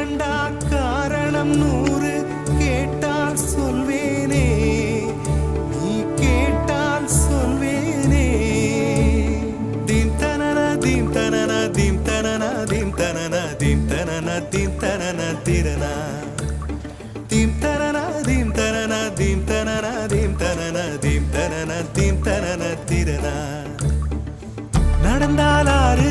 இரண்டா காரணம் நூறு கேட்டால் சொல்வேனே நீ கேட்டால் சொல்வேனே தீம் தனன தீம் தனன தீம் தனன தீம் தனன தீம் தனன தீம் தனன திறனா தீம் தனன தீம் தனன தீம் தனன திறனா நடந்தாலாறு